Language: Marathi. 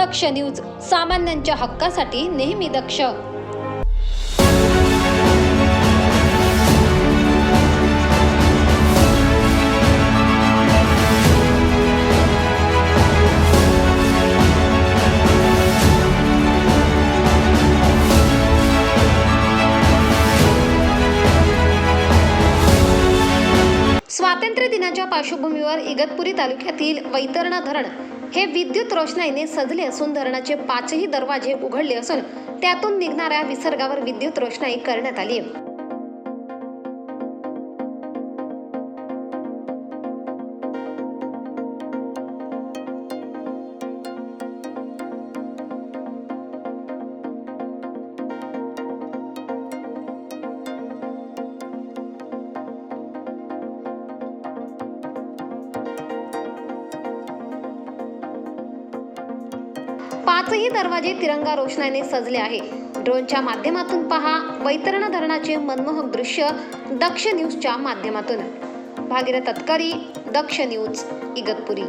दक्ष न्यूज सामान्यांच्या हक्कासाठी नेहमी दक्ष. स्वातंत्र्य दिनाच्या पार्श्वभूमीवर इगतपुरी तालुक्यातील वैतरणा धरण हे विद्युत रोषणाईने सजले असून धरणाचे पाचही दरवाजे उघडले असून त्यातून निघणाऱ्या विसर्गावर विद्युत रोषणाई करण्यात आली आहे. पाचही दरवाजे तिरंगा रोषणाईने सजले आहे. ड्रोनच्या माध्यमातून पहा वैतरणा धरणाचे मनमोहक दृश्य दक्ष न्यूजच्या माध्यमातून. भागीरथ तत्करी दक्ष न्यूज इगतपुरी.